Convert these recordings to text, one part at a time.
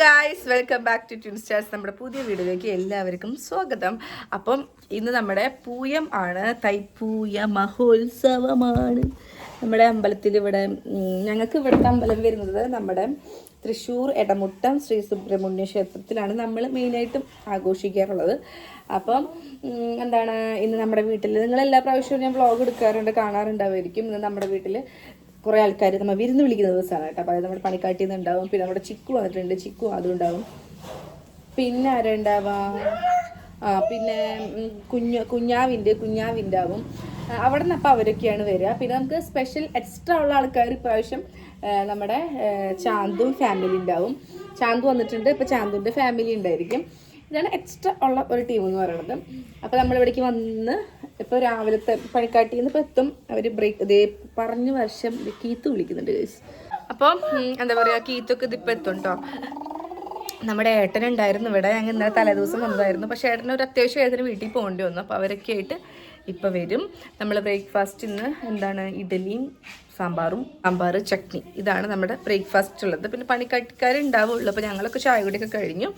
Guys welcome back to Tune Stars നമ്മുടെ പുതിയ വീഡിയോയിലേക്ക് എല്ലാവർക്കും സ്വാഗതം. അപ്പം ഇന്ന് നമ്മുടെ പൂയം ആണ് തൈപ്പൂയ മഹോത്സവമാണ്. നമ്മുടെ അമ്പലത്തിൽ ഇവിടെ ഞങ്ങൾക്ക് ഇവിടുത്തെ അമ്പലം വരുന്നത് നമ്മുടെ തൃശ്ശൂർ എടമുട്ടം ശ്രീ സുബ്രഹ്മണ്യ ക്ഷേത്രത്തിലാണ് നമ്മൾ മെയിനായിട്ടും ആഘോഷിക്കാറുള്ളത്. അപ്പം എന്താണ് ഇന്ന് നമ്മുടെ വീട്ടിൽ നിങ്ങൾ എല്ലാ പ്രാവശ്യവും ഞാൻ വ്ളോഗ് എടുക്കാറുണ്ട് കാണാറുണ്ടാവുമായിരിക്കും. ഇന്ന് നമ്മുടെ വീട്ടിൽ കുറേ ആൾക്കാർ നമ്മൾ വിരുന്ന് വിളിക്കുന്ന ദിവസമാണ് കേട്ടോ. അപ്പോൾ നമ്മുടെ പണിക്കാട്ടിൽ നിന്ന് ഉണ്ടാവും പിന്നെ നമ്മുടെ ചിക്കു വന്നിട്ടുണ്ട്. ചിക്കു അതും ഉണ്ടാവും. പിന്നെ ആരുണ്ടാവാം? ആ പിന്നെ കുഞ്ഞു കുഞ്ഞാവിന്റെ കുഞ്ഞാവിന്റാവും. അവിടെ നിന്ന് അപ്പോൾ അവരൊക്കെയാണ് വരിക. പിന്നെ നമുക്ക് സ്പെഷ്യൽ എക്സ്ട്രാ ഉള്ള ആൾക്കാർ ഇപ്രാവശ്യം നമ്മുടെ ചാന്തു ചാന്തും ഫാമിലി ഉണ്ടാവും ചാന്തു വന്നിട്ടുണ്ട്. ഇപ്പോൾ ചാന്തുവിന്റെ ഫാമിലി ഉണ്ടായിരിക്കും. ഇതാണ് എക്സ്ട്രാ ഉള്ള ഒരു ടീം എന്ന് പറയുന്നത്. അപ്പോൾ നമ്മൾ ഇവിടേക്ക് വന്ന് ഇപ്പോൾ രാവിലത്തെ പണിക്കാട്ടിൽ നിന്ന് ഇപ്പോൾ എത്തും. അവർ ബ്രേക്ക് ഇതേ പറഞ്ഞ വർഷം കീത്ത് വിളിക്കുന്നുണ്ട് ഗൈസ് അപ്പോൾ എന്താ പറയുക കീത്തൊക്കെ ഇതിപ്പോൾ എത്തും കേട്ടോ നമ്മുടെ ഏട്ടൻ ഉണ്ടായിരുന്നു ഇവിടെ. ഞങ്ങൾ ഇന്നലെ തലേദിവസം വന്നതായിരുന്നു. പക്ഷേ ഏട്ടന് ഒരു അത്യാവശ്യം ഏട്ടന് വീട്ടിൽ പോകേണ്ടി വന്നു. അപ്പോൾ അവരൊക്കെ ആയിട്ട് ഇപ്പോൾ വരും. നമ്മൾ ബ്രേക്ക്ഫാസ്റ്റ് ഇന്ന് എന്താണ്? ഇഡലിയും സാമ്പാറും സാമ്പാർ ചട്നി. ഇതാണ് നമ്മുടെ ബ്രേക്ക്ഫാസ്റ്റ് ഉള്ളത്. പിന്നെ പണിക്കാട്ടിക്കാരുണ്ടാവുള്ളൂ. അപ്പോൾ ഞങ്ങളൊക്കെ ചായ കുടിയൊക്കെ കഴിഞ്ഞു.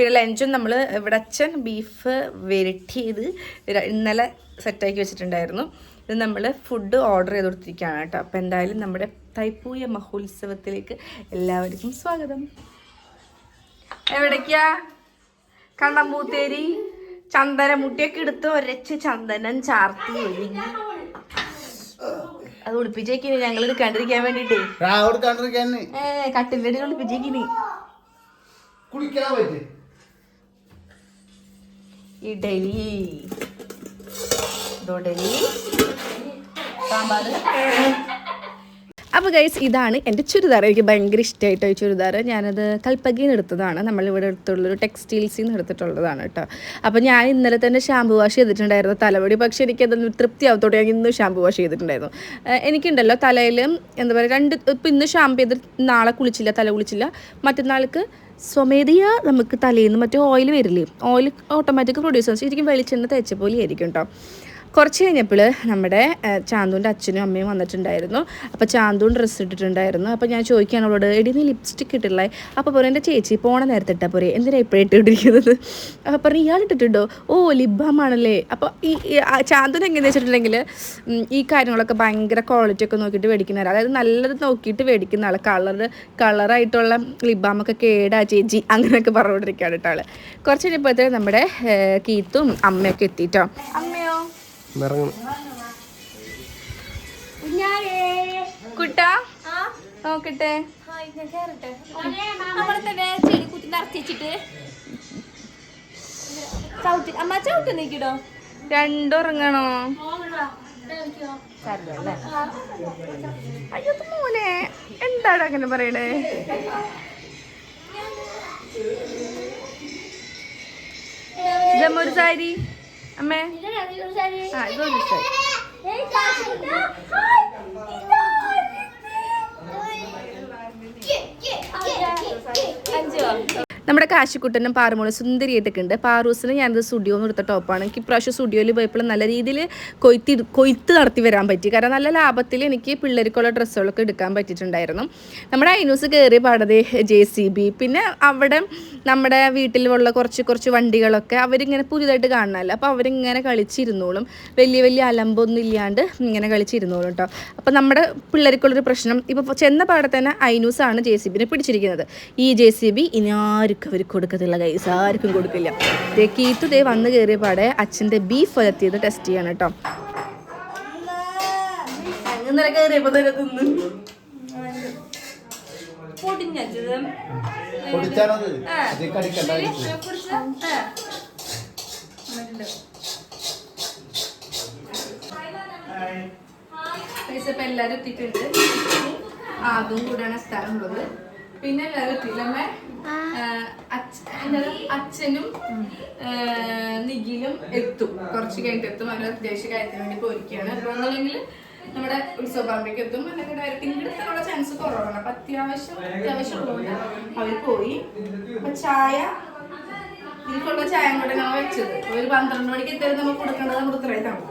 പിന്നെ ലഞ്ചും നമ്മൾ ഇവിടെ അച്ഛൻ ബീഫ് വെരട്ടിയത് ചെയ്ത് ഇന്നലെ സെറ്റാക്കി വെച്ചിട്ടുണ്ടായിരുന്നു. ഇത് നമ്മൾ ഫുഡ് ഓർഡർ ചെയ്ത് കൊടുത്തിരിക്കുകയാണ് കേട്ടോ. അപ്പോൾ എന്തായാലും നമ്മുടെ തൈപ്പൂയ മഹോത്സവത്തിലേക്ക് എല്ലാവർക്കും സ്വാഗതം. എവിടേക്കാ? കണ്ടമ്പൂത്തേരി ചന്ദന മുട്ടിയൊക്കെ എടുത്ത് ഒരച്ച് ചന്ദനം ചാർത്തി ഒരുങ്ങി അത് ഒളിപ്പിച്ചേക്കിനി ഞങ്ങൾ ഇത് കണ്ടിരിക്കാൻ. വേണ്ടിട്ടേ കട്ടിന്റെ അടി ഒളിപ്പിച്ചേക്കിനി കുളിക്കാൻ പറ്റി ഇഡലി. ഡോഡലി സാമ്പാർ അപ്പോൾ ഗൈസ് ഇതാണ് എന്റെ ചുരിദാർ. എനിക്ക് ഭയങ്കര ഇഷ്ടമായിട്ടോ ഈ ചുരിദാർ. ഞാനത് കൽപ്പകയിൽ നിന്ന് എടുത്തതാണ്. നമ്മളിവിടെ എടുത്തുള്ളൊരു ടെക്സ്റ്റൈൽസിൽ നിന്ന് എടുത്തിട്ടുള്ളതാണ് കേട്ടോ. അപ്പോൾ ഞാൻ ഇന്നലെ തന്നെ ഷാമ്പു വാഷ് ചെയ്തിട്ടുണ്ടായിരുന്നു. തലമുടി പക്ഷേ എനിക്കതൊന്ന് തൃപ്തിയാവത്തോടെ ഞാൻ ഇന്ന് ഷാമ്പു വാഷ് ചെയ്തിട്ടുണ്ടായിരുന്നു. എനിക്കുണ്ടല്ലോ തലയിൽ എന്താ പറയുക രണ്ട് ഇപ്പോൾ ഇന്ന് ഷാമ്പു ചെയ്ത് നാളെ കുളിച്ചില്ല തല കുളിച്ചില്ല. മറ്റന്നാൾക്ക് സ്വമേധയ നമുക്ക് തലേന്ന് മറ്റേ ഓയിൽ വരില്ലേ? ഓയിൽ ഓട്ടോമാറ്റിക് പ്രൊഡ്യൂസ് ശരിക്കും വെളിച്ചെണ്ണ തേച്ച പോലെ ആയിരിക്കും കേട്ടോ കുറച്ച് കഴിഞ്ഞപ്പോൾ നമ്മുടെ ചാന്തുവിന്റെ അച്ഛനും അമ്മയും വന്നിട്ടുണ്ടായിരുന്നു. അപ്പോൾ ചാന്തുവിൻ ഡ്രസ്സ് ഇട്ടിട്ടുണ്ടായിരുന്നു. അപ്പോൾ ഞാൻ ചോദിക്കുകയാണ് അവളോട് എടി നീ ലിപ്സ്റ്റിക് ഇട്ടില്ലേ അപ്പോൾ പറയും എന്റെ ചേച്ചി പോണ നേരത്തെ ഇട്ടാൽ പോരെ. എന്തിനാണ് ഇപ്പോഴും ഇട്ടിട്ടിരിക്കുന്നത്? അപ്പോൾ പറഞ്ഞു ഇയാൾ ഇട്ടിട്ടുണ്ടോ? ഓ ലിബാമാണല്ലേ. അപ്പോൾ ഈ ചാന്തുവിന് എങ്ങനെയാണെന്ന് വെച്ചിട്ടുണ്ടെങ്കിൽ ഈ കാര്യങ്ങളൊക്കെ ഭയങ്കര ക്വാളിറ്റി ഒക്കെ നോക്കിയിട്ട് മേടിക്കുന്ന ആൾ അതായത് നല്ലത് നോക്കിയിട്ട് മേടിക്കുന്ന ആൾ കളർ കളറായിട്ടുള്ള ലിബാമൊക്കെ കേടാ ചേച്ചി അങ്ങനെയൊക്കെ പറഞ്ഞുകൊണ്ടിരിക്കുകയാണ് കേട്ടോ ആൾ കുറച്ച് കഴിഞ്ഞപ്പോഴത്തേക്ക് നമ്മുടെ കീത്തും അമ്മയൊക്കെ എത്തിയിട്ടോ അമ്മയോ? കുട്ടാ? നോക്കട്ടെ. നമ്മളെ ചെടി കുത്തി നിറച്ചിട്ട് ചവിട്ടി അമ്മ ചവിട്ട് നീക്കിടോ രണ്ടുറങ്ങണോ? അയ്യോ മോനെ എന്താണ് അങ്ങനെ പറയണേ? ജമ്മൊരു സാരി? അമ്മേ. ആ ഇതൊരു സാരി അഞ്ചോ? നമ്മുടെ കാശിക്കുട്ടനും പാറുമോളും സുന്ദരിയായിട്ടൊക്കെ ഉണ്ട്. പാറൂസിന് ഞാനത് സ്റ്റുഡിയോ എന്ന് എടുത്ത ടോപ്പാണ് എനിക്ക് ഇപ്രാവശ്യം സ്റ്റുഡിയോയിൽ പോയപ്പോൾ നല്ല രീതിയിൽ കൊയ്ത്തി കൊയ്ത്ത് നടത്തി വരാൻ പറ്റി. കാരണം നല്ല ലാഭത്തിൽ എനിക്ക് പിള്ളേർക്കുള്ള ഡ്രസ്സുകളൊക്കെ എടുക്കാൻ പറ്റിയിട്ടുണ്ടായിരുന്നു. നമ്മുടെ ഐനൂസ് കയറി പാടത് ജെ സി ബി പിന്നെ അവിടെ നമ്മുടെ വീട്ടിലുള്ള കുറച്ച് കുറച്ച് വണ്ടികളൊക്കെ അവരിങ്ങനെ പുതിയതായിട്ട് കാണാനല്ല അപ്പോൾ അവരിങ്ങനെ കളിച്ചിരുന്നോളും. വലിയ വലിയ അലമ്പൊന്നും ഇല്ലാണ്ട് ഇങ്ങനെ കളിച്ചിരുന്നോളും കേട്ടോ അപ്പോൾ നമ്മുടെ പിള്ളേർക്കുള്ളൊരു പ്രശ്നം. ഇപ്പോൾ ചെന്ന പാടെ തന്നെ ഐനൂസാണ് ജെ സി ബിനെ പിടിച്ചിരിക്കുന്നത്. ഈ ജെ സി ബി ഇനി ആർക്കും അവർ കൊടുക്കത്തില്ല കൈസ് ആർക്കും കൊടുക്കില്ല. ദേ കീത്തു ദേ വന്ന് കയറിയ പാടെ അച്ഛന്റെ ബീഫ് വലത്തിയത് ടെസ്റ്റ് ചെയ്യണം കേട്ടോ അങ്ങനെ കയറിയപ്പോൾ തന്നെ തിന്നു. പൊടിഞ്ഞത്. പൊടിച്ചാണത്? അത് കടിക്കണ്ടായിരിക്കും ഇപ്പം എല്ലാവരും എത്തിയിട്ടുണ്ട്. ആ അതും കൂടെയാണ് സ്ഥലമുള്ളത് പിന്നെ തിലമ്മ എത്തിയില്ലമ്മേ അച്ഛനും നിഖിലും എത്തും. കുറച്ച് കഴിഞ്ഞിട്ട് എത്തും. അവരുടെ അത്യാവശ്യ കാര്യത്തിന് വേണ്ടി പോയിരിക്കുകയാണ്. അപ്പൊ ഒന്നുമില്ലെങ്കിൽ നമ്മുടെ ഉത്സവ പറമ്പിലേക്ക് എത്തും അല്ലെങ്കിൽ ഡയറക്റ്റ് ഇങ്ങോട്ട് ചാൻസ് കുറവാണ്. അപ്പൊ അത്യാവശ്യം അത്യാവശ്യം ഉള്ളതുകൊണ്ട് അവർ പോയി. അപ്പൊ ചായ ഇതിനുള്ള ചായ കൂടെ ഞാൻ വെച്ചത്. ഒരു പന്ത്രണ്ട് മണിക്ക് എത്തിയത് നമ്മൾ കൊടുക്കേണ്ടത് നമ്മൾ ഇത്രയും തന്നു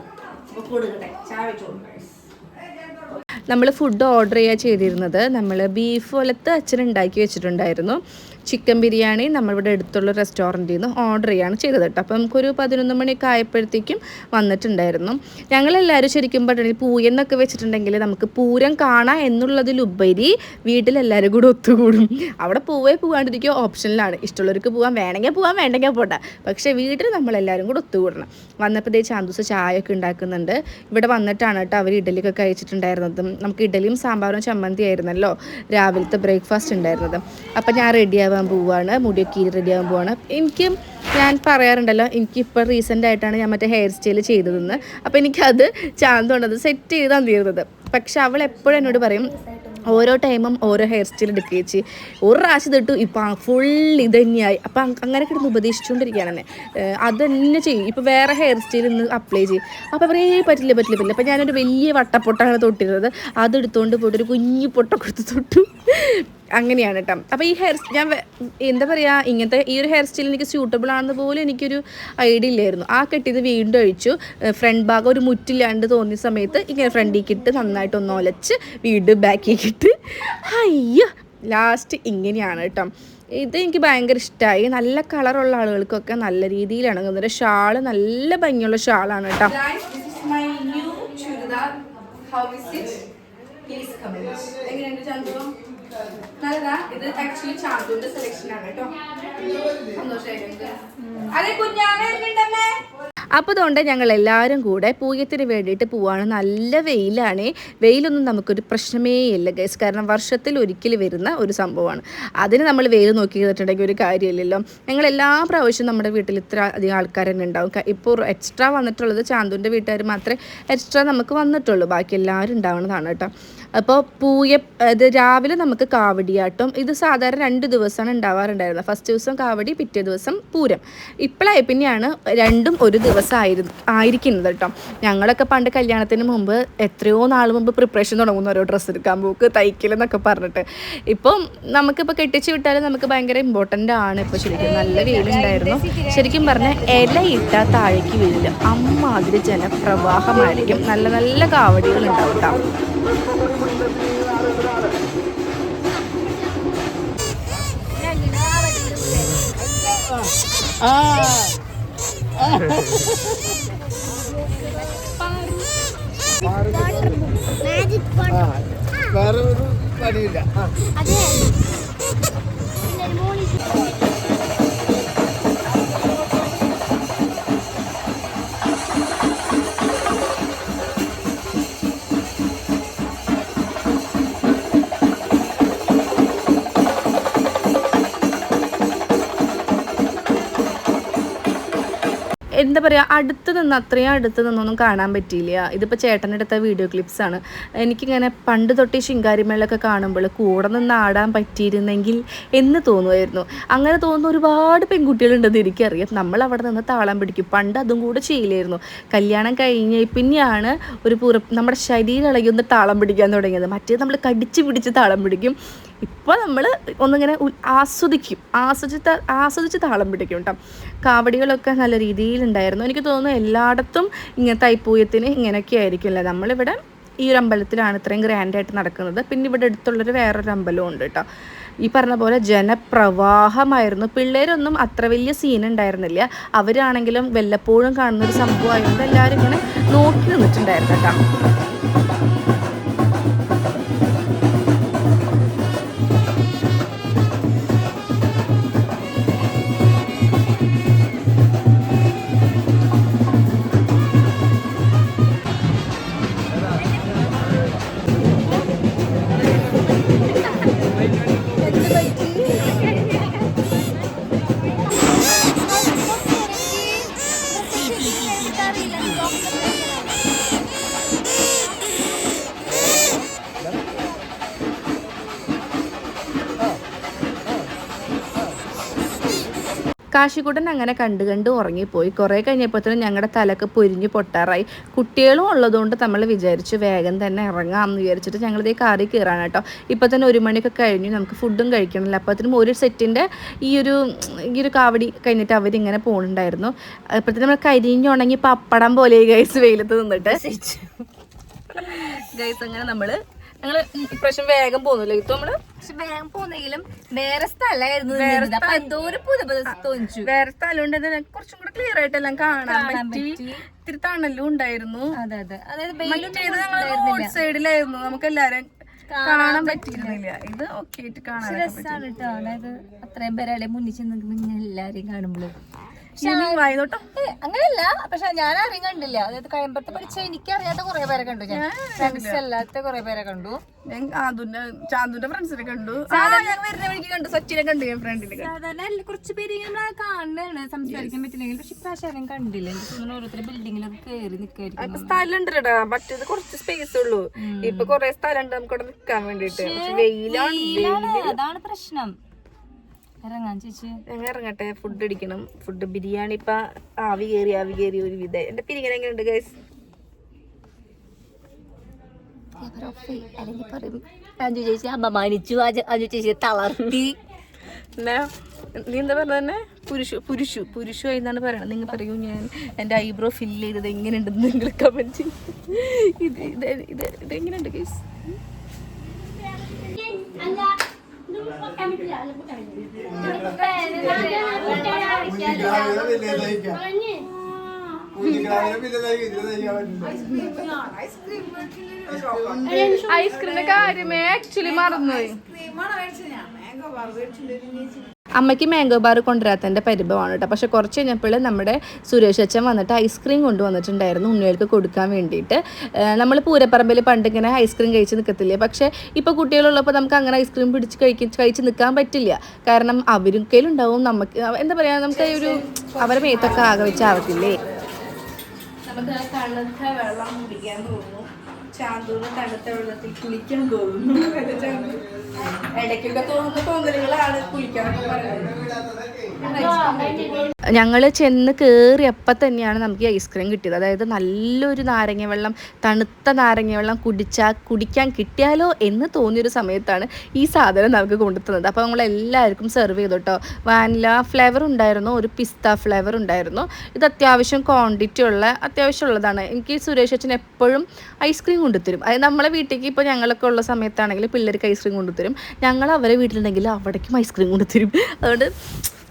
അപ്പൊ കൊടുക്കട്ടെ. ചായ വെച്ചോളൂ നമ്മൾ ഫുഡ് ഓർഡർ ചെയ്യുക ചെയ്തിരുന്നത്. നമ്മൾ ബീഫ് പോലത്തെ അച്ഛൻ ഉണ്ടാക്കി വെച്ചിട്ടുണ്ടായിരുന്നു. ചിക്കൻ ബിരിയാണി നമ്മളിവിടെ അടുത്തുള്ള റെസ്റ്റോറന്റിൽ നിന്ന് ഓർഡർ ചെയ്യാണ് ചെയ്തത് കേട്ടോ. അപ്പോൾ നമുക്കൊരു പതിനൊന്ന് മണിയൊക്കെ ആയപ്പോഴത്തേക്കും വന്നിട്ടുണ്ടായിരുന്നു. ഞങ്ങളെല്ലാവരും ശരിക്കും പറഞ്ഞാൽ പൂയെന്നൊക്കെ വെച്ചിട്ടുണ്ടെങ്കിൽ നമുക്ക് പൂരം കാണാം എന്നുള്ളതിലുപരി വീട്ടിലെല്ലാവരും കൂടെ ഒത്തുകൂടും. അവിടെ പോവേ പോകാണ്ടിരിക്കുക ഓപ്ഷനിലാണ് ഇഷ്ടമുള്ളവർക്ക് പോകാൻ വേണമെങ്കിൽ പോകാൻ വേണ്ടെങ്കിൽ പോട്ടെ. പക്ഷേ വീട്ടിൽ നമ്മളെല്ലാവരും കൂടെ ഒത്തുകൂടണം. വന്നപ്പോൾ ദേ ചാന്തൂസ് ചായ ഒക്കെ ഉണ്ടാക്കുന്നുണ്ട്. ഇവിടെ വന്നിട്ടാണ് കേട്ടോ അവർ ഇഡലിയൊക്കെ കഴിച്ചിട്ടുണ്ടായിരുന്നത്. നമുക്ക് ഇഡലിയും സാമ്പാറും ചമ്മന്തി ആയിരുന്നല്ലോ രാവിലത്തെ ബ്രേക്ക്ഫാസ്റ്റ് ഉണ്ടായിരുന്നത്. അപ്പം ഞാൻ റെഡിയാവാൻ പോവാണ് മുടിയൊക്കെ റെഡി ആവാൻ പോവാണ്. എനിക്കും ഞാൻ പറയാറുണ്ടല്ലോ എനിക്കിപ്പോൾ റീസെന്റ് ആയിട്ടാണ് ഞാൻ മറ്റേ ഹെയർ സ്റ്റൈൽ ചെയ്തതെന്ന്. അപ്പോൾ എനിക്കത് ചാന്തുകൊണ്ടത് സെറ്റ് ചെയ്താൽ തീർന്നത് പക്ഷെ അവൾ എപ്പോഴും എന്നോട് പറയും ഓരോ ടൈമും ഓരോ ഹെയർ സ്റ്റൈൽ എടുക്കുകയും ചെയ്യും ഒരു പ്രാവശ്യം തൊട്ടു ഇപ്പം ഫുൾ ഇത് തന്നെയായി. അപ്പം അങ് അങ്ങനെ കിടന്ന് ഉപദേശിച്ചുകൊണ്ടിരിക്കുകയാണ് എന്നെ അത് തന്നെ ചെയ്യും. ഇപ്പം വേറെ ഹെയർ സ്റ്റൈൽ ഇന്ന് അപ്ലൈ ചെയ്യും. അപ്പോൾ പറയേ പറ്റില്ല പറ്റില്ല പറ്റില്ല. അപ്പം ഞാനൊരു വലിയ വട്ടപ്പൊട്ടാണ് തൊട്ടിരുന്നത്. അത് എടുത്തുകൊണ്ട് പോയിട്ട് ഒരു കുഞ്ഞു പൊട്ട കൊടുത്ത് തൊട്ടു. അങ്ങനെയാണ് കേട്ടോ. അപ്പോൾ ഈ ഹെയർ ഞാൻ എന്താ പറയുക ഇങ്ങനത്തെ ഈ ഒരു ഹെയർ സ്റ്റൈൽ എനിക്ക് സ്യൂട്ടബിൾ ആണെന്ന് പോലും എനിക്കൊരു ഐഡിയ ഇല്ലായിരുന്നു. ആ കെട്ടിയത് വീണ്ടും അഴിച്ചു ഫ്രണ്ട് ഭാഗം ഒരു മുറ്റില്ലാണ്ട് തോന്നിയ സമയത്ത് ഇങ്ങനെ ഫ്രണ്ടിലേക്ക് ഇട്ട് നന്നായിട്ട് ഒന്ന് ഒലച്ച് വീണ്ടും ബാക്കിലേക്ക് ഇട്ട് അയ്യോ ലാസ്റ്റ് ഇങ്ങനെയാണ് കേട്ടോ. ഇത് എനിക്ക് ഭയങ്കര ഇഷ്ടമായി നല്ല കളറുള്ള ആളുകൾക്കൊക്കെ നല്ല രീതിയിലാണ് ഇണങ്ങുന്നത് ഷാൾ നല്ല ഭംഗിയുള്ള ഷാളാണ് കേട്ടോ. നല്ലതാ ഇത് ആക്ച്വലി ചാന്തുവിന്റെ സെലക്ഷൻ ആണ് കേട്ടോ. അതെ അതുകൊണ്ട് ഞങ്ങൾ എല്ലാവരും കൂടെ പൂയത്തിന് വേണ്ടിയിട്ട് പോവാണ്. നല്ല വെയിലാണ്. വെയിലൊന്നും നമുക്കൊരു പ്രശ്നമേ ഇല്ല ഗൈസ് കാരണം വർഷത്തിൽ ഒരിക്കൽ വരുന്ന ഒരു സംഭവമാണ്. അതിന് നമ്മൾ വെയിൽ നോക്കി ചെയ്തിട്ടുണ്ടെങ്കിൽ ഒരു കാര്യമില്ലല്ലോ. ഞങ്ങൾ എല്ലാ പ്രാവശ്യവും നമ്മുടെ വീട്ടിൽ ഇത്ര അധികം ആൾക്കാർ തന്നെ ഉണ്ടാവും. ഇപ്പോൾ എക്സ്ട്രാ വന്നിട്ടുള്ളത് ചാന്തുന്റെ വീട്ടുകാർ മാത്രമേ എക്സ്ട്രാ നമുക്ക് വന്നിട്ടുള്ളൂ. ബാക്കി എല്ലാവരും ഉണ്ടാവുന്നതാണ് കേട്ടോ. അപ്പോൾ പൂയ ഇത് രാവിലെ നമുക്ക് കാവടിയാട്ടം. ഇത് സാധാരണ രണ്ട് ദിവസമാണ് ഉണ്ടാവാറുണ്ടായിരുന്നത്. ഫസ്റ്റ് ദിവസം കാവടി പിറ്റേ ദിവസം പൂരം. ഇപ്പോഴായി പിന്നെയാണ് രണ്ടും ഒരു ദിവസമായിരുന്നു ആയിരിക്കുന്നത് കേട്ടോ ഞങ്ങളൊക്കെ പണ്ട് കല്യാണത്തിന് മുമ്പ് എത്രയോ നാൾ മുമ്പ് പ്രിപ്പറേഷൻ തുടങ്ങുന്ന ഓരോ ഡ്രസ്സ് എടുക്കാൻ പോക്ക് തയ്ക്കലെന്നൊക്കെ പറഞ്ഞിട്ട്. ഇപ്പം നമുക്കിപ്പോൾ കെട്ടിച്ച് വിട്ടാലും നമുക്ക് ഭയങ്കര ഇമ്പോർട്ടന്റ് ആണ്. ഇപ്പോൾ ശരിക്കും നല്ല വെയിലുണ്ടായിരുന്നു. ശരിക്കും പറഞ്ഞാൽ ഇലയിട്ട താഴേക്ക് വീഴില്ല അമ്മാതിരി ജനപ്രവാഹമായിരിക്കും. നല്ല നല്ല കാവടികൾ ഉണ്ടാവും പോട്ട് ആ വേറെ ഒരു പണിയില്ല എന്താ പറയുക അടുത്ത് നിന്ന് അത്രയും അടുത്ത് നിന്നൊന്നും കാണാൻ പറ്റിയില്ല. ഇതിപ്പോൾ ചേട്ടനെടുത്ത വീഡിയോ ക്ലിപ്സാണ് എനിക്കിങ്ങനെ പണ്ട് തൊട്ട് ശിങ്കാരിമേളൊക്കെ കാണുമ്പോൾ കൂടെ നിന്ന് ആടാൻ പറ്റിയിരുന്നെങ്കിൽ എന്ന് തോന്നുമായിരുന്നു. അങ്ങനെ തോന്നുന്ന ഒരുപാട് പെൺകുട്ടികളുണ്ടെന്ന് എനിക്കറിയാം. നമ്മൾ അവിടെ നിന്ന് താളം പിടിക്കും. പണ്ട് അതും കൂടെ ചെയ്യില്ലായിരുന്നു. കല്യാണം കഴിഞ്ഞ് പിന്നെയാണ് ഒരു പുറ നമ്മുടെ ശരീരം ഇളകി ഒന്ന് താളം പിടിക്കാൻ തുടങ്ങിയത്. മറ്റേത് നമ്മൾ കടിച്ച് പിടിച്ച് താളം പിടിക്കും. ഇപ്പോൾ നമ്മൾ ഒന്നിങ്ങനെ ആസ്വദിക്കും. ആസ്വദിച്ച് ആസ്വദിച്ച് താളം പിടിക്കും കേട്ടോ കാവടികളൊക്കെ നല്ല രീതിയിലുണ്ടായിരുന്നു. എനിക്ക് തോന്നുന്നു എല്ലായിടത്തും ഇങ്ങനത്തെ ഐപ്പൂയത്തിന് ഇങ്ങനെയൊക്കെ ആയിരിക്കില്ല നമ്മളിവിടെ ഈ ഒരു അമ്പലത്തിലാണ് ഇത്രയും ഗ്രാൻഡായിട്ട് നടക്കുന്നത്. പിന്നെ ഇവിടെ അടുത്തുള്ളൊരു വേറൊരു അമ്പലവും ഉണ്ട് കേട്ടോ ഈ പറഞ്ഞ പോലെ ജനപ്രവാഹമായിരുന്നു. പിള്ളേരൊന്നും അത്ര വലിയ സീൻ ഉണ്ടായിരുന്നില്ല. അവരാണെങ്കിലും വല്ലപ്പോഴും കാണുന്ന ഒരു സംഭവമായതുകൊണ്ട് എല്ലാവരും ഇങ്ങനെ നോക്കി നിന്നിട്ടുണ്ടായിരുന്നു കേട്ടോ കാശിക്കുട്ടൻ അങ്ങനെ കണ്ടു കണ്ട് ഉറങ്ങിപ്പോയി. കുറേ കഴിഞ്ഞപ്പോഴത്തേനും ഞങ്ങളുടെ തലക്ക് പൊരിഞ്ഞ് പൊട്ടാറായി. കുട്ടികളും ഉള്ളതുകൊണ്ട് നമ്മൾ വിചാരിച്ചു വേഗം തന്നെ ഇറങ്ങാമെന്ന് വിചാരിച്ചിട്ട് ഞങ്ങളിതേ കാറി കയറാണ് കേട്ടോ. ഇപ്പോൾ തന്നെ ഒരു മണിയൊക്കെ കഴിഞ്ഞു നമുക്ക് ഫുഡും കഴിക്കണമല്ലോ. അപ്പോഴത്തേനും ഒരു സെറ്റിന്റെ ഈ ഒരു ഈ ഒരു കാവടി കഴിഞ്ഞിട്ട് അവരിങ്ങനെ പോകുന്നുണ്ടായിരുന്നു അപ്പോഴത്തേനും നമ്മൾ കരിഞ്ഞുണങ്ങി പപ്പടം പോലെ ഗൈസ് വെയിലത്ത് നിന്നിട്ട്. ഗൈസ് അങ്ങനെ നമ്മൾ ഞങ്ങൾ ഇപ്രാവശ്യം വേഗം പോകുന്നില്ല ഇത് നമ്മൾ പക്ഷെ വേഗം പോകുന്നെങ്കിലും വേറെ സ്ഥലമായിരുന്നു. അപ്പൊ എന്തോ ഒരു പുതു തോന്നിച്ചു. വേറെ സ്ഥലം ഉണ്ടെന്ന് കുറച്ചും കൂടെ ക്ലിയർ ആയിട്ട് എല്ലാം കാണാൻ പറ്റി. ഇത്തിരി തണലും ഉണ്ടായിരുന്നു. അതെ അതെ. അതായത് സൈഡിലായിരുന്നു നമുക്ക് എല്ലാരും കാണാൻ പറ്റിയിരുന്നില്ല. ഇത് ഓക്കെ ആയിട്ട് കാണാൻ രസമാണ് കേട്ടോ അതായത് അത്രയും പേരെ മുന്നിൽ ചെന്ന് എല്ലാരെയും കാണുമ്പോഴും. അങ്ങനെയല്ല. പക്ഷെ ഞാൻ ആരെയും കണ്ടില്ല. അതായത് കയമ്പത്ത് പഠിച്ച എനിക്ക് അറിയാത്ത കുറെ പേരെ കണ്ടു ഞാൻ. ഫ്രണ്ട്സ് അല്ലാത്ത കുറെ പേരെ കണ്ടു. ഞാൻ ആദുന്റെ ചാന്തുന്റെ ഫ്രണ്ട്സിനെ കണ്ടു. വരുന്ന വഴിക്ക് കണ്ടു. സച്ചിനെ കണ്ടു ഞാൻ ഫ്രണ്ടിനെ സാധാരണ കുറച്ച് പേര് ഇങ്ങനെ കാണുന്നതാണ്. സംസാരിക്കാൻ പറ്റില്ലെങ്കിൽ. പക്ഷെ ഇപ്രാവശ്യം കണ്ടില്ല. എനിക്ക് തോന്നുന്നു ബിൽഡിങ്ങിലൊക്കെ കയറി നിൽക്കായിരിക്കും സ്ഥലം ഉണ്ടല്ലോടാ മറ്റേത് കുറച്ച് സ്പേസ് ഉള്ളൂ. ഇപ്പൊ കൊറേ സ്ഥലം ഉണ്ട് നമുക്ക് അവിടെ നിക്കാൻ വേണ്ടിട്ട് വെയിലാണ്. അതാണ് പ്രശ്നം. ഇറങ്ങാൻ ചേച്ചി. ഞങ്ങൾ ഇറങ്ങട്ടെ ഫുഡ് അടിക്കണം. ഫുഡ് ബിരിയാണി ഇപ്പൊ ആവി കയറി ആവി കയറി ഒരു വിധ. എന്റെ പിരിങ്ങനെ എങ്ങനെയുണ്ട് ഗൈസ് അഞ്ചു ചേച്ചി അപമാനിച്ചു. അജു അഞ്ചു ചേച്ചി തളർത്തി. പിന്നെ നീ എന്താ പറഞ്ഞ തന്നെ? പുരുഷു പുരുഷു പുരുഷു എന്നാണ് പറയണത്. നിങ്ങൾ പറയൂ ഞാൻ എന്റെ ഐബ്രോ ഫില്ല് ചെയ്തത് എങ്ങനെയുണ്ടെന്ന് നിങ്ങൾ കമന്റ് ഇത് ഇത് ഇത് ഇത് എങ്ങനെയുണ്ട് ഗൈസ് അല്ല ഇത് പൊട്ടാൻ പറ്റില്ല അല്ല പൊട്ടാൻ കുഞ്ഞിക്കാവിലെ വലിയതായിരിക്കാം. കുഞ്ഞിക്കാവിലെ വലിയതായി ഇത് ചെയ്യാൻ പറ്റില്ല. ഐസ്ക്രീമിന്റെ കാര്യമേ ആക്ച്വലി മറന്നുപോയി. അമ്മയ്ക്ക് മാംഗോ ബാർ കൊണ്ടുവരാത്തതിന്റെ പരിഭവമാണ് കേട്ടോ. പക്ഷെ കുറച്ച് കഴിഞ്ഞപ്പോൾ നമ്മുടെ സുരേഷ് അച്ഛൻ വന്നിട്ട് ഐസ്ക്രീം കൊണ്ടുവന്നിട്ടുണ്ടായിരുന്നു ഉണ്ണികൾക്ക് കൊടുക്കാൻ വേണ്ടിയിട്ട്. നമ്മൾ പൂരപ്പറമ്പിൽ പണ്ട് ഇങ്ങനെ ഐസ്ക്രീം കഴിച്ച് നിൽക്കത്തില്ലേ പക്ഷേ ഇപ്പോൾ കുട്ടികളുള്ളപ്പോൾ നമുക്ക് അങ്ങനെ ഐസ്ക്രീം പിടിച്ച് കഴിക്ക കഴിച്ച് നിൽക്കാൻ പറ്റില്ല. കാരണം അവരും കയ്യിലുണ്ടാവും നമുക്ക് എന്താ പറയുക നമുക്ക് ഒരു അവരെ മേത്തൊക്കെ ആകെ വെച്ചാവത്തില്ലേ നമുക്ക് തണുത്ത വെള്ളം കുടിക്കാൻ തോന്നുന്നു. ചാന്തൂന്ന് തണുത്ത വെള്ളത്തിൽ കുളിക്കാൻ തോന്നുന്നു. ഇടയ്ക്കൊക്കെ തോന്നുന്ന തോന്നലുകളാണ് കുളിക്കാനൊക്കെ ഞങ്ങൾ ചെന്ന് കയറിയപ്പോൾ തന്നെയാണ് നമുക്ക് ഐസ്ക്രീം കിട്ടിയത്. അതായത് നല്ലൊരു നാരങ്ങ വെള്ളം തണുത്ത നാരങ്ങ വെള്ളം കുടിച്ചാൽ കുടിക്കാൻ കിട്ടിയാലോ എന്ന് തോന്നിയൊരു സമയത്താണ് ഈ സാധനം നമുക്ക് കൊണ്ടുത്തന്നത്. അപ്പോൾ നമ്മൾ എല്ലാവർക്കും സെർവ് ചെയ്തു കേട്ടോ. വാനില ഫ്ലേവർ ഉണ്ടായിരുന്നു ഒരു പിസ്ത ഫ്ലേവർ ഉണ്ടായിരുന്നു. ഇത് അത്യാവശ്യം ക്വാണ്ടിറ്റി ഉള്ള അത്യാവശ്യം ഉള്ളതാണ് എനിക്ക് സുരേഷ് അച്ഛൻ എപ്പോഴും ഐസ്ക്രീം കൊണ്ടുത്തരും. അതായത് നമ്മളെ വീട്ടിലേക്ക് ഇപ്പോൾ ഞങ്ങളൊക്കെ ഉള്ള സമയത്താണെങ്കിൽ പിള്ളേർക്ക് ഐസ്ക്രീം കൊണ്ടുത്തരും. ഞങ്ങൾ അവരെ വീട്ടിലുണ്ടെങ്കിൽ അവിടേക്കും ഐസ്ക്രീം കൊണ്ടുത്തരും. അതുകൊണ്ട്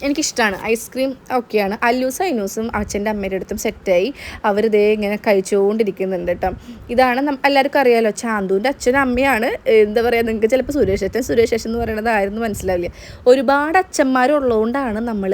എനിക്കിഷ്ടമാണ് ഐസ്ക്രീം ഒക്കെയാണ്. അല്ലൂസും ഐനൂസും അച്ഛന്റെ അമ്മയുടെ അടുത്തും സെറ്റായി. അവരിതേ ഇങ്ങനെ കഴിച്ചുകൊണ്ടിരിക്കുന്നുണ്ട് കേട്ടോ. ഇതാണ് എല്ലാവർക്കും അറിയാലോ ചാന്തുവിന്റെ അച്ഛനും അമ്മയാണ്. എന്താ പറയുക നിങ്ങൾക്ക് ചിലപ്പോൾ സുരേഷ് അച്ഛൻ സുരേഷ് അച്ഛൻ എന്ന് പറയുന്നത് ആയിരുന്നു മനസ്സിലാവില്ല. ഒരുപാട് അച്ഛന്മാരുള്ളതുകൊണ്ടാണ് നമ്മൾ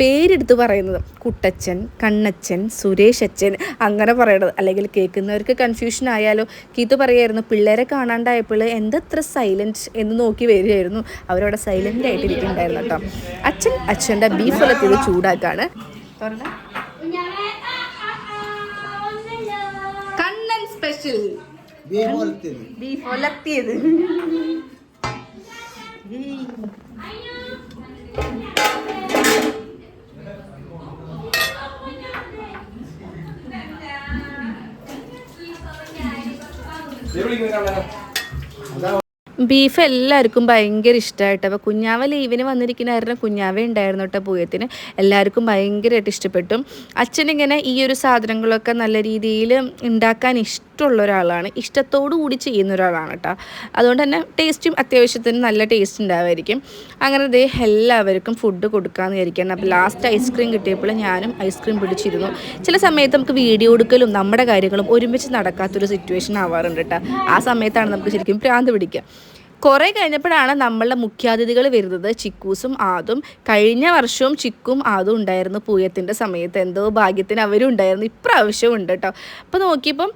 പേരെടുത്ത് പറയുന്നത്. കുട്ടച്ഛൻ കണ്ണച്ചൻ സുരേഷ് അച്ഛൻ അങ്ങനെ പറയണത്. അല്ലെങ്കിൽ കേൾക്കുന്നവർക്ക് കൺഫ്യൂഷൻ ആയാലോ. കീത്ത് പറയായിരുന്നു പിള്ളേരെ കാണാണ്ടായപ്പോൾ എന്തത്ര സൈലന്റ് എന്ന് നോക്കി വരികയായിരുന്നു. അവരവിടെ സൈലന്റ് ആയിട്ടിരിക്കുന്നുണ്ടായിരുന്നു കേട്ടോ. അച്ഛൻ അച്ഛന്റെ ബീഫ് ഉലത്തിയത് ചൂടാക്കാണ്. കണ്ണൻ സ്പെഷ്യൽ ബീഫ് ഒലത്തിയത് എവിടെ ബീഫ് എല്ലാവർക്കും ഭയങ്കര ഇഷ്ടമായിട്ട് അപ്പോൾ കുഞ്ഞാവ ലീവിന് വന്നിരിക്കുന്ന കാരണം കുഞ്ഞാവ ഉണ്ടായിരുന്നു കേട്ടോ പൂയത്തിന്. എല്ലാവർക്കും ഭയങ്കരമായിട്ട് ഇഷ്ടപ്പെട്ടു. അച്ഛനിങ്ങനെ ഈ ഒരു സാധനങ്ങളൊക്കെ നല്ല രീതിയിൽ ഉണ്ടാക്കാൻ ഇഷ്ടമുള്ള ഒരാളാണ് ഇഷ്ടത്തോടു കൂടി ചെയ്യുന്ന ഒരാളാണ് കേട്ടോ അതുകൊണ്ട് തന്നെ ടേസ്റ്റും അത്യാവശ്യത്തിന് നല്ല ടേസ്റ്റ് ഉണ്ടാവുമായിരിക്കും അങ്ങനെ ദേ എല്ലാവർക്കും ഫുഡ് കൊടുക്കാമെന്ന് വിചാരിക്കുകയാണ്. അപ്പോൾ ലാസ്റ്റ് ഐസ്ക്രീം കിട്ടിയപ്പോൾ ഞാനും ഐസ്ക്രീം പിടിച്ചിരുന്നു. ചില സമയത്ത് നമുക്ക് വീഡിയോ എടുക്കലും നമ്മുടെ കാര്യങ്ങളും ഒരുമിച്ച് നടക്കാത്തൊരു സിറ്റുവേഷൻ ആവാറുണ്ട് കേട്ടോ ആ സമയത്താണ് നമുക്ക് ശരിക്കും പ്രാന്ത് പിടിക്കുക. കുറേ കഴിഞ്ഞപ്പോഴാണ് നമ്മളുടെ മുഖ്യാതിഥികൾ വരുന്നത്. ചിക്കൂസും ആദും. കഴിഞ്ഞ വർഷവും ചിക്കും ആദും ഉണ്ടായിരുന്നു പൂയത്തിന്റെ സമയത്ത്. എന്തോ ഭാഗ്യത്തിന് അവരും ഉണ്ടായിരുന്നു. ഇപ്രാവശ്യവും ഉണ്ട് കേട്ടോ അപ്പോൾ നോക്കിയപ്പം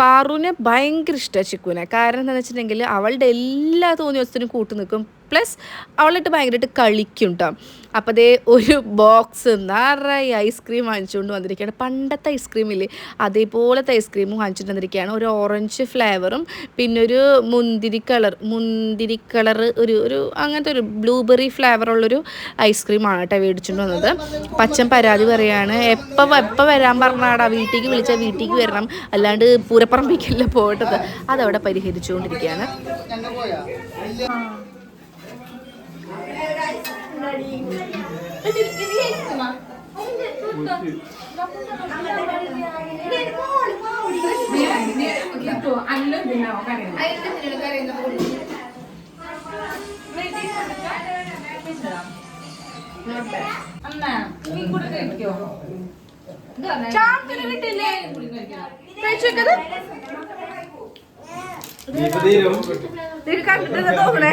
പാറുവിന് ഭയങ്കര ഇഷ്ടമാണ് ചിക്കുവിനെ. കാരണം എന്താണെന്ന് വെച്ചിട്ടുണ്ടെങ്കിൽ അവളുടെ എല്ലാ തോന്നിയവസത്തിനും കൂട്ടു നിൽക്കും പ്ലസ് അവളിട്ട് ഭയങ്കരമായിട്ട് കളിക്കും കേട്ടോ അപ്പോൾ അതേ ഒരു ബോക്സ് നിറയെ ഐസ്ക്രീം വാങ്ങിച്ചുകൊണ്ട് വന്നിരിക്കുകയാണ് പണ്ടത്തെ ഐസ്ക്രീമില്ലേ അതേപോലത്തെ ഐസ്ക്രീമും വാങ്ങിച്ചിട്ട് വന്നിരിക്കുകയാണ് ഒരു ഓറഞ്ച് ഫ്ലേവറും പിന്നെ ഒരു മുന്തിരി കളർ മുന്തിരി കളർ ഒരു ഒരു അങ്ങനത്തെ ഒരു ബ്ലൂബെറി ഫ്ലേവറുള്ളൊരു ഐസ്ക്രീമാണ് കേട്ടോ മേടിച്ചുകൊണ്ട് വന്നത്. പച്ചൻ പരാതി പറയുകയാണ് എപ്പോൾ എപ്പോൾ വരാൻ പറഞ്ഞാടാ? വീട്ടിലേക്ക് വിളിച്ചാൽ വീട്ടിലേക്ക് വരണം. അല്ലാണ്ട് പൂരപ്പറമ്പിക്കല്ല പോയിട്ടത് അതവിടെ പരിഹരിച്ചുകൊണ്ടിരിക്കുകയാണ് ഞങ്ങൾ പോയാ? ഇത് ഇത് ചേച്ചിക്കുമാ അമ്മ നീ കൂടെ കഴിക്കോ ചാക്കിന് കിട്ടില്ലേ കഴിച്ചു വെക്കത് ഇത് കണ്ടിട്ട് തോന്നണേ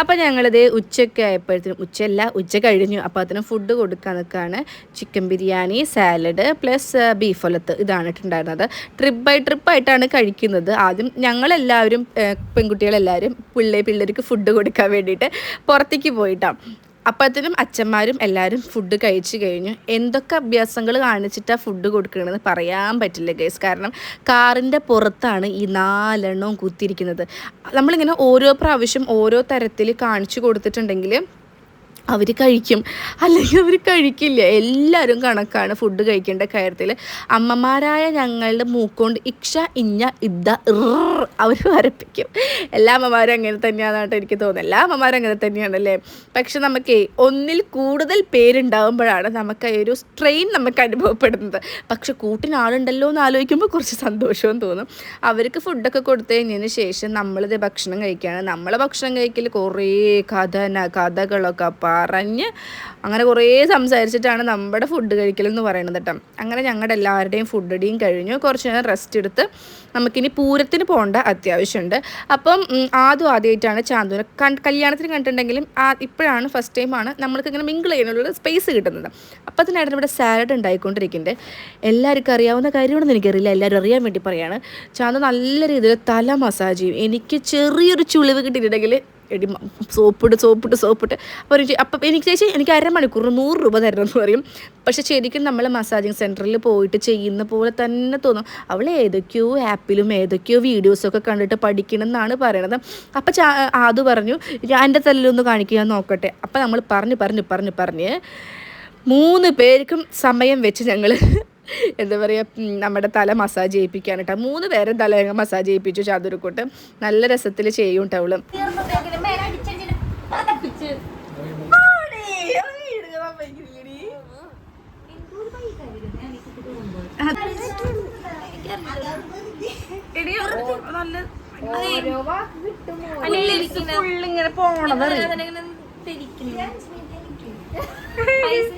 അപ്പം ഞങ്ങളിത് ഉച്ചയ്ക്ക് ആയപ്പോഴത്തേനും ഉച്ചയല്ല ഉച്ച കഴിഞ്ഞു. അപ്പോൾ അതിന് ഫുഡ് കൊടുക്കാൻ നിൽക്കുകയാണ് chicken biryani salad plus beef ഒലത്ത് ഇതാണ് ഉണ്ടായിരുന്നത് ട്രിപ്പ് ബൈ ട്രിപ്പ് ആയിട്ടാണ് കഴിക്കുന്നത്. ആദ്യം ഞങ്ങളെല്ലാവരും പെൺകുട്ടികളെല്ലാവരും പിള്ളേ പിള്ളേർക്ക് ഫുഡ് കൊടുക്കാൻ വേണ്ടിയിട്ട് പുറത്തേക്ക് പോയിട്ടാണ് അപ്പോഴത്തേനും അച്ഛന്മാരും എല്ലാവരും ഫുഡ് കഴിച്ചു കഴിഞ്ഞു. എന്തൊക്കെ അഭ്യാസങ്ങൾ കാണിച്ചിട്ടാണ് ഫുഡ് കൊടുക്കണമെന്ന് പറയാൻ പറ്റില്ല ഗൈസ് കാരണം കാറിന്റെ പുറത്താണ് ഈ നാലെണ്ണവും കുത്തിയിരിക്കുന്നത്. നമ്മളിങ്ങനെ ഓരോ പ്രാവശ്യം ഓരോ തരത്തിൽ കാണിച്ചു കൊടുത്തിട്ടുണ്ടെങ്കിൽ അവർ കഴിക്കും. അല്ലെങ്കിൽ അവർ കഴിക്കില്ല. എല്ലാവരും കണക്കാണ് ഫുഡ് കഴിക്കേണ്ട കാര്യത്തിൽ അമ്മമാരായ ഞങ്ങളുടെ മൂക്കൊണ്ട് ഇക്ഷ ഇഞ്ഞ ഇദ്ദ അവർ വരപ്പിക്കും. എല്ലാ അമ്മമാരും അങ്ങനെ തന്നെയാണെന്നായിട്ട് എനിക്ക് തോന്നുന്നത് എല്ലാ അമ്മമാരും അങ്ങനെ തന്നെയാണല്ലേ? പക്ഷെ നമുക്ക് ഒന്നിൽ കൂടുതൽ പേരുണ്ടാകുമ്പോഴാണ് നമുക്ക് ഒരു സ്ട്രെയിൻ നമുക്ക് അനുഭവപ്പെടുന്നത്. പക്ഷെ കൂട്ടിന് ആളുണ്ടല്ലോ എന്ന് ആലോചിക്കുമ്പോൾ കുറച്ച് സന്തോഷവും തോന്നും. അവർക്ക് ഫുഡൊക്കെ കൊടുത്തു കഴിഞ്ഞതിന് ശേഷം നമ്മളിത് ഭക്ഷണം കഴിക്കുകയാണ് നമ്മളെ ഭക്ഷണം കഴിക്കൽ കുറേ കഥന കഥകളൊക്കെ പറഞ്ഞ് അങ്ങനെ കുറേ സംസാരിച്ചിട്ടാണ് നമ്മുടെ ഫുഡ് കഴിക്കലെന്ന് പറയുന്നത് കേട്ടോ അങ്ങനെ ഞങ്ങളുടെ എല്ലാവരുടെയും ഫുഡ് ഡിയും കഴിഞ്ഞു. കുറച്ച് നേരം റെസ്റ്റ് എടുത്ത് നമുക്കിനി പൂരത്തിന് പോകേണ്ട അത്യാവശ്യമുണ്ട് അപ്പം ആദ്യം ആദ്യമായിട്ടാണ് ചാന്തുവിനെ കല്യാണത്തിന് കണ്ടിട്ടുണ്ടെങ്കിലും ഇപ്പോഴാണ് ഫസ്റ്റ് ടൈമാണ് നമ്മൾക്ക് ഇങ്ങനെ മിങ്കിൾ ചെയ്യാനുള്ള സ്പേസ് കിട്ടുന്നത്. അപ്പം അതിനായിട്ട് ഇവിടെ സാലഡ് ഉണ്ടായിക്കൊണ്ടിരിക്കുന്നുണ്ട് എല്ലാവർക്കും അറിയാവുന്ന കാര്യമാണെന്ന് എനിക്കറിയില്ല. എല്ലാവരും അറിയാൻ വേണ്ടി പറയുകയാണ് ചാന്തു നല്ല രീതിയിൽ തല മസാജ് ചെയ്യും. എനിക്ക് ചെറിയൊരു ചുളിവ് കിട്ടിയിട്ടുണ്ടെങ്കിൽ എടി സോപ്പിട്ട് സോപ്പിട്ട് സോപ്പിട്ട് അപ്പോൾ അപ്പം എനിക്ക് ചേച്ചി എനിക്ക് അരമണിക്കൂറിന് നൂറ് രൂപ തരണം എന്ന് പറയും. പക്ഷെ ശരിക്കും നമ്മൾ മസാജിങ് സെന്ററിൽ പോയിട്ട് ചെയ്യുന്ന പോലെ തന്നെ തോന്നും. അവൾ ഏതൊക്കെയോ ആപ്പിലും ഏതൊക്കെയോ വീഡിയോസൊക്കെ കണ്ടിട്ട് പഠിക്കണം എന്നാണ് പറയണത്. അപ്പം ചാ ആദു പറഞ്ഞു ഞാൻ എന്റെ തല്ലിലൊന്ന് കാണിക്കാൻ നോക്കട്ടെ. അപ്പം നമ്മൾ പറഞ്ഞു പറഞ്ഞു പറഞ്ഞു പറഞ്ഞ് മൂന്ന് പേർക്കും സമയം വെച്ച് ഞങ്ങൾ എന്താ പറയുക നമ്മുടെ തല മസാജ് ചെയ്യിപ്പിക്കാൻ കേട്ടോ. മൂന്ന് പേരെ തല മസാജ് ചെയ്യിപ്പിച്ചു ചാതുരക്കൂട്ട് നല്ല രസത്തിൽ ചെയ്യും കേട്ടോ കുട്ടി വാക്ക് കിട്ടുമോ? ഇങ്ങനെ പോണത്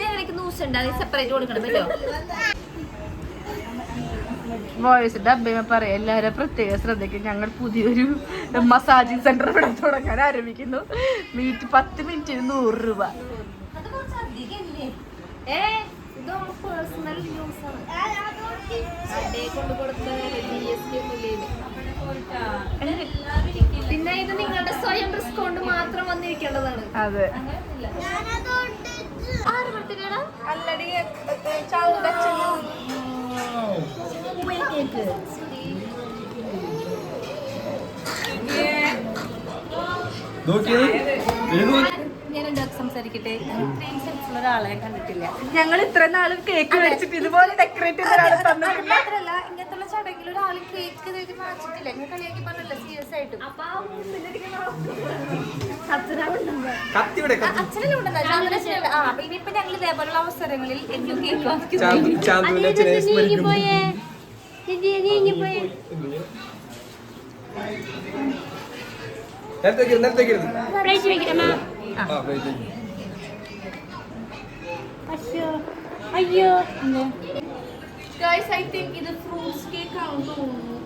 ഞങ്ങൾക്ക് നൂസുണ്ട് അത് സെപ്പറേറ്റ് കൊടുക്കണം പറ്റോ വോയിസ് അമ്മയെ പറയാം എല്ലാവരും പ്രത്യേക ശ്രദ്ധയ്ക്ക് ഞങ്ങൾ പുതിയൊരു മസാജിങ് സെന്റർ ഇവിടെ തുടങ്ങാൻ ആരംഭിക്കുന്നു. മിനിറ്റ് പത്ത് മിനിറ്റിന് നൂറ് രൂപ. പിന്നെ ഇത് നിങ്ങളുടെ സ്വയം റിസ്ക് കൊണ്ട് മാത്രം വന്നിരിക്കേണ്ടതാണ്. അതെ. ആറ് ബർത്ത്ഡേടാ സംസാരിക്കട്ടെ? ഇത്രയും സെൻസുള്ള ഒരാളെ കണ്ടിട്ടില്ല. ഞങ്ങൾ ഇത്ര നാളും കേക്ക് വെച്ചിട്ട് ഇതുപോലെ ഡെക്കറേറ്റ് ചെയ്ത ഒരാളെ തന്നിട്ടില്ല. ചടങ്ങിൽ ഒരാൾ കേക്ക് ഇതൊക്കെ വാങ്ങിച്ചിട്ടില്ല. നിങ്ങൾ കളിയാക്കി പറഞ്ഞല്ലോ സീരിയസ് ആയിട്ട്. അപ്പൊ ആ കത്തിവിടെ അച്ഛനെ കൊണ്ടുവന്ന. ആ അപ്പൊ ഇനിയിപ്പോ ഞങ്ങൾ ഇതേപോലുള്ള അവസരങ്ങളിൽ എനിക്കും കേക്ക് അച്ഛനെ സ്മരിക്കുന്നു. നേരത്തേക്ക് നേരത്തേക്ക് ആ പ്ലേറ്റ് അയ്യോ. ഗൈസ് ഐ തിങ്ക് ഇത് ആണെന്ന് തോന്നുന്നു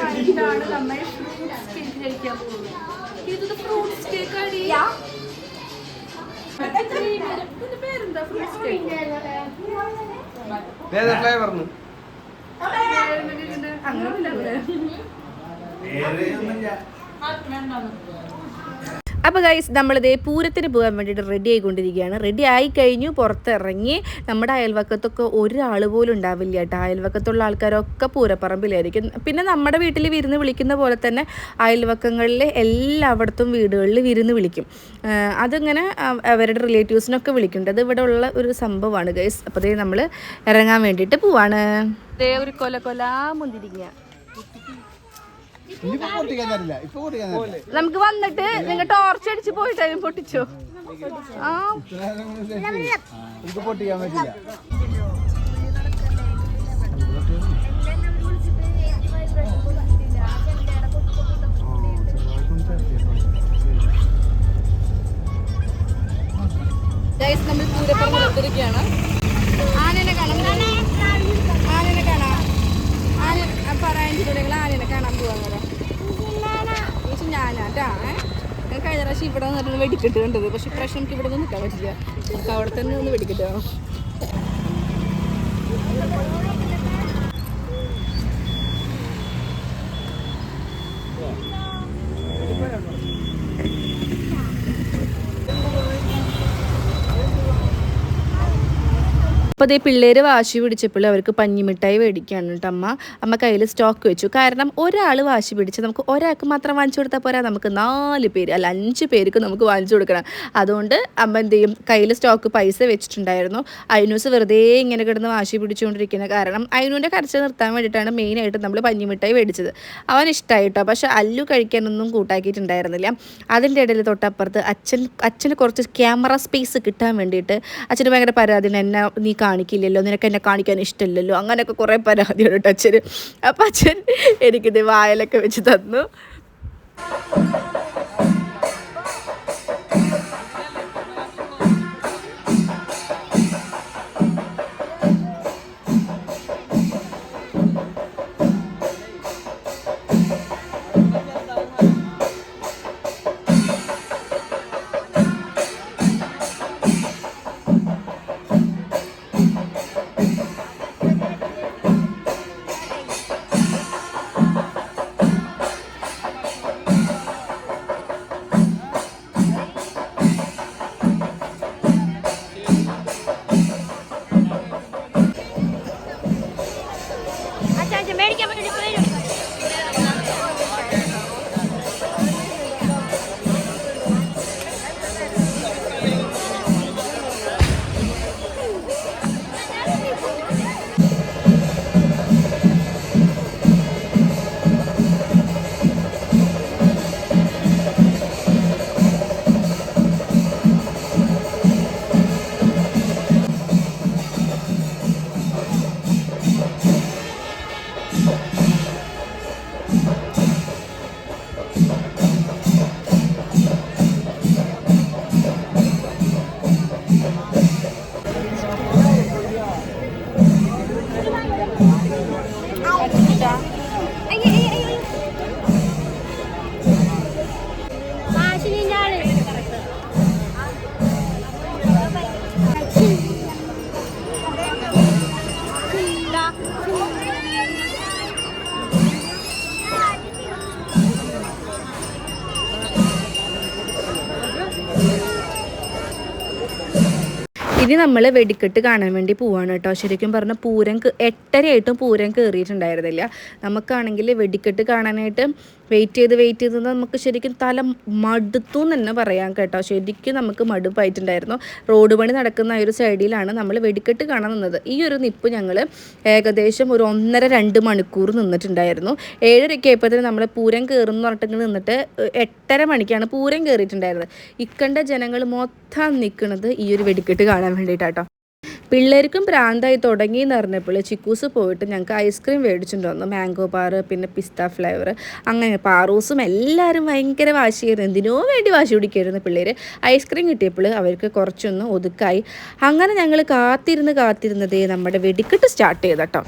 ആദ്യമായിട്ടാണ് നമ്മൾ ഫ്രൂട്ട്സ് കേക്ക് കഴിക്കാൻ പോകുന്നത് ഇത് ഫ്രൂട്ട്സ് കേക്ക് ഇതിന്റെ പേരെന്താ? ഫ്രൂട്ട്സ് കേക്ക് അങ്ങനെ അപ്പോൾ ഗൈസ് നമ്മളിതേ പൂരത്തിന് പോകാൻ വേണ്ടിയിട്ട് റെഡി ആയിക്കൊണ്ടിരിക്കുകയാണ്. റെഡി ആയി കഴിഞ്ഞു പുറത്തിറങ്ങി നമ്മുടെ അയൽവക്കത്തൊക്കെ ഒരാൾ പോലും ഉണ്ടാവില്ല കേട്ടോ. അയൽവക്കത്തുള്ള ആൾക്കാരൊക്കെ പൂരപ്പറമ്പിലായിരിക്കും. പിന്നെ നമ്മുടെ വീട്ടിൽ വിരുന്ന് വിളിക്കുന്ന പോലെ തന്നെ അയൽവക്കങ്ങളിൽ എല്ലായിടത്തും വീടുകളിൽ വിരുന്ന് വിളിക്കും. അതിങ്ങനെ അവരുടെ റിലേറ്റീവ്സിനൊക്കെ വിളിക്കുന്നുണ്ട്. അത് ഇവിടെ ഉള്ള ഒരു സംഭവമാണ് ഗൈസ് അപ്പോൾ നമ്മൾ ഇറങ്ങാൻ വേണ്ടിയിട്ട് പോവാണ്. ഒരു കൊല കൊല മുന്തിരിങ്ങ ഇനിയിപ്പോ പൊട്ടിക്കാൻ തരില്ല ഇപ്പൊ പൊട്ടിക്കാൻ തരില്ല നമുക്ക് വന്നിട്ട് നിങ്ങൾ ടോർച്ച് അടിച്ച് പോയിട്ട് പൊട്ടിച്ചോ? ആ. പൊട്ടിക്കാൻ പറ്റില്ല. നമ്മൾ പൂരപ്പുറത്തിരിക്കുകയാണ് ആനനെ കാണാം. ആനനെ കാണാം. ആന പറയാൻ തുടങ്ങി ആനനെ കാണാൻ പോവാൻ ഞാൻ കഴിഞ്ഞ പ്രാവശ്യം ഇവിടെ നിന്നിട്ട് വെടിക്കെട്ട് കണ്ടത്. പക്ഷെ ഇപ്രാവശ്യം നമുക്ക് ഇവിടെ നിന്ന് നിൽക്കാൻ പറ്റില്ല. അവിടെ തന്നെ ഒന്ന് വെടിക്കെട്ട് വേണം അപ്പോൾ അതേ പിള്ളേർ വാശി പിടിച്ചപ്പോൾ അവർക്ക് പഞ്ഞിമിഠായി മേടിക്കുകയാണ് കേട്ടോ അമ്മ. അമ്മ കയ്യിൽ സ്റ്റോക്ക് വെച്ചു. കാരണം ഒരാൾ വാശി പിടിച്ച് നമുക്ക് ഒരാൾക്ക് മാത്രം വാങ്ങിച്ചു കൊടുത്താൽ പോരാ? നമുക്ക് നാല് പേര് അല്ല അഞ്ച് പേർക്ക് നമുക്ക് വാങ്ങിച്ചു കൊടുക്കണം. അതുകൊണ്ട് അമ്മ എന്ത് ചെയ്യും? കയ്യിൽ സ്റ്റോക്ക് പൈസ വെച്ചിട്ടുണ്ടായിരുന്നു. അയിനൂസ് വെറുതെ ഇങ്ങനെ കിടന്ന് വാശി പിടിച്ചുകൊണ്ടിരിക്കുന്ന കാരണം അയനൂന്റെ കരച്ചിൽ നിർത്താൻ വേണ്ടിയിട്ടാണ് മെയിനായിട്ട് നമ്മൾ പഞ്ഞിമിഠായി മേടിച്ചത്. അവൻ ഇഷ്ടമായി കേട്ടോ. പക്ഷെ അല്ലു കഴിക്കാനൊന്നും കൂട്ടാക്കിയിട്ടുണ്ടായിരുന്നില്ല. അതിന്റെ ഇടയിൽ തൊട്ടപ്പുറത്ത് അച്ഛൻ അച്ഛന് കുറച്ച് ക്യാമറ സ്പേസ് കിട്ടാൻ വേണ്ടിയിട്ട് അച്ഛന് ഭയങ്കര പരാതി എന്നെ നീ കാണിക്കില്ലല്ലോ നിനക്ക് എന്നെ കാണിക്കാൻ ഇഷ്ടമില്ലല്ലോ അങ്ങനെയൊക്കെ കുറേ പരാതിയാണ് കേട്ടോ അച്ഛന്. അപ്പം അച്ഛൻ എനിക്കിത് വായലൊക്കെ വെച്ച് തന്നു. ഇനി നമ്മൾ വെടിക്കെട്ട് കാണാൻ വേണ്ടി പോവാണ് കേട്ടോ. ശരിക്കും പറഞ്ഞാൽ പൂരം എട്ടരയായിട്ടും പൂരം കയറിയിട്ടുണ്ടായിരുന്നില്ല നമുക്കാണെങ്കിൽ വെടിക്കെട്ട് കാണാനായിട്ട് വെയിറ്റ് ചെയ്ത് വെയിറ്റ് ചെയ്ത് നമുക്ക് ശരിക്കും തല മടുത്തു എന്ന് തന്നെ പറയാം കേട്ടോ. ശരിക്കും നമുക്ക് മടുപ്പായിട്ടുണ്ടായിരുന്നു. റോഡ് പണി നടക്കുന്ന ഒരു സൈഡിലാണ് നമ്മൾ വെടിക്കെട്ട് കാണാൻ നിന്നത്. ഈ ഒരു നിപ്പ് ഞങ്ങൾ ഏകദേശം ഒരു ഒന്നര രണ്ട് മണിക്കൂർ നിന്നിട്ടുണ്ടായിരുന്നു. ഏഴരയ്ക്ക് ആയപ്പോഴത്തേന് നമ്മൾ പൂരം കയറും എന്ന് പറഞ്ഞിട്ട് നിന്നിട്ട് എട്ടര മണിക്കാണ് പൂരം കയറിയിട്ടുണ്ടായിരുന്നത് ഇക്കണ്ട ജനങ്ങൾ മൊത്തം നിൽക്കുന്നത് ഈ ഒരു വെടിക്കെട്ട് കാണാൻ വേണ്ടിയിട്ടാട്ടോ. പിള്ളേർക്കും പ്രാന്തായി തുടങ്ങി എന്ന് പറഞ്ഞപ്പോൾ ചിക്കൂസ് പോയിട്ട് ഞങ്ങൾക്ക് ഐസ്ക്രീം മേടിച്ചിട്ട് വന്നു മാംഗോ പാറ് പിന്നെ പിസ്ത ഫ്ലേവർ അങ്ങനെ പാറൂസും എല്ലാവരും ഭയങ്കര വാശിയായിരുന്നു. എന്തിനോ വേണ്ടി വാശി പിടിക്കായിരുന്നു പിള്ളേർ ഐസ്ക്രീം കിട്ടിയപ്പോൾ അവർക്ക് കുറച്ചൊന്ന് ഒതുക്കായി. അങ്ങനെ ഞങ്ങൾ കാത്തിരുന്ന് കാത്തിരുന്നതേ നമ്മുടെ വെടിക്കെട്ട് സ്റ്റാർട്ട് ചെയ്തട്ടോ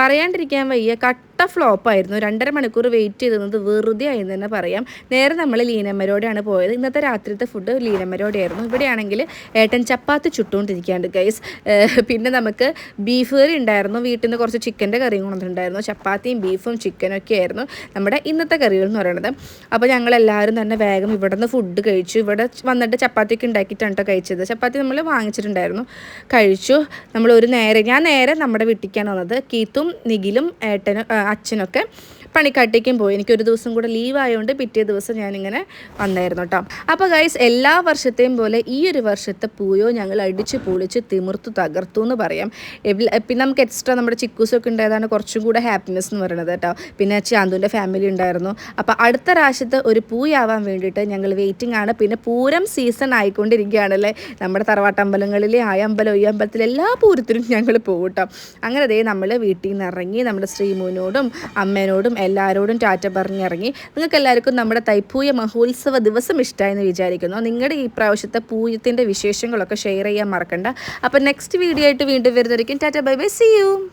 പറയാണ്ടിരിക്കാൻ വയ്യ. കട്ട ഫ്ലോപ്പായിരുന്നു. രണ്ടര മണിക്കൂർ വെയിറ്റ് ചെയ്തത് വെറുതെ ആയി തന്നെ പറയാം. നേരെ നമ്മൾ ലീനമ്മരോടെയാണ് പോയത്. ഇന്നത്തെ രാത്രിത്തെ ഫുഡ് ലീനമ്മരോടെയായിരുന്നു. ഇവിടെയാണെങ്കിൽ ഏട്ടൻ ചപ്പാത്തി ചുട്ടുകൊണ്ടിരിക്കുകയാണ് ഗൈസ് പിന്നെ നമുക്ക് ബീഫ് കറി ഉണ്ടായിരുന്നു. വീട്ടിൽ നിന്ന് കുറച്ച് ചിക്കന്റെ കറിയും കൊണ്ടുണ്ടായിരുന്നു ചപ്പാത്തിയും ബീഫും ചിക്കനും ഒക്കെ ആയിരുന്നു നമ്മുടെ ഇന്നത്തെ കറികൾ എന്ന് പറയുന്നത്. അപ്പോൾ ഞങ്ങൾ എല്ലാവരും തന്നെ വേഗം ഇവിടെ നിന്ന് ഫുഡ് കഴിച്ചു. ഇവിടെ വന്നിട്ട് ചപ്പാത്തിയൊക്കെ ഉണ്ടാക്കിയിട്ടാണ് കേട്ടോ കഴിച്ചത്. ചപ്പാത്തി നമ്മൾ വാങ്ങിച്ചിട്ടുണ്ടായിരുന്നു. കഴിച്ചു. നമ്മൾ ഒരു നേരെ ഞാൻ നേരെ നമ്മുടെ വീട്ടിലേക്കാണ് വന്നത്. കീത്തും നിഖിലും ഏട്ടനും അച്ഛനൊക്കെ പണിക്കാട്ടേക്കും പോയി. എനിക്ക് ഒരു ദിവസം കൂടെ ലീവ് ആയതുകൊണ്ട് പിറ്റേ ദിവസം ഞാനിങ്ങനെ വന്നായിരുന്നു കേട്ടോ അപ്പോൾ ഗൈസ് എല്ലാ വർഷത്തെയും പോലെ ഈ ഒരു വർഷത്തെ പൂയോ ഞങ്ങൾ അടിച്ച് പൊളിച്ച് തിമിർത്തു തകർത്തു എന്ന് പറയാം. പിന്നെ നമുക്ക് എക്സ്ട്രാ നമ്മുടെ ചിക്കൂസൊക്കെ ഉണ്ടായതാണ് കുറച്ചും കൂടെ ഹാപ്പിനെസ് എന്ന് പറയുന്നത് കേട്ടോ പിന്നെ ചാന്തുവിന്റെ ഫാമിലി ഉണ്ടായിരുന്നു. അപ്പോൾ അടുത്ത പ്രാവശ്യത്തെ ഒരു പൂയാവാൻ വേണ്ടിയിട്ട് ഞങ്ങൾ വെയിറ്റിംഗ് ആണ്. പിന്നെ പൂരം സീസൺ ആയിക്കൊണ്ടിരിക്കുകയാണല്ലേ നമ്മുടെ തറവാട്ടമ്പലങ്ങളിലെ ആ അമ്പലം ഈ അമ്പലത്തിലെ എല്ലാ പൂരത്തിനും ഞങ്ങൾ പോകും കേട്ടോ അങ്ങനെ അതേ നമ്മൾ വീട്ടിൽ നിന്ന് ഇറങ്ങി നമ്മുടെ ശ്രീമൂനോടും അമ്മേനോടും എല്ലാവരോടും ടാറ്റ പറഞ്ഞിറങ്ങി. നിങ്ങൾക്ക് എല്ലാവർക്കും നമ്മുടെ തൈപ്പൂയ മഹോത്സവ ദിവസം ഇഷ്ടമായെന്ന് വിചാരിക്കുന്നു. നിങ്ങളുടെ ഈ പ്രാവശ്യത്തെ പൂയത്തിന്റെ വിശേഷങ്ങളൊക്കെ ഷെയർ ചെയ്യാൻ മറക്കണ്ട. അപ്പം നെക്സ്റ്റ് വീഡിയോ ആയിട്ട് വീണ്ടും വരുന്നതായിരിക്കും. Tata bye bye see you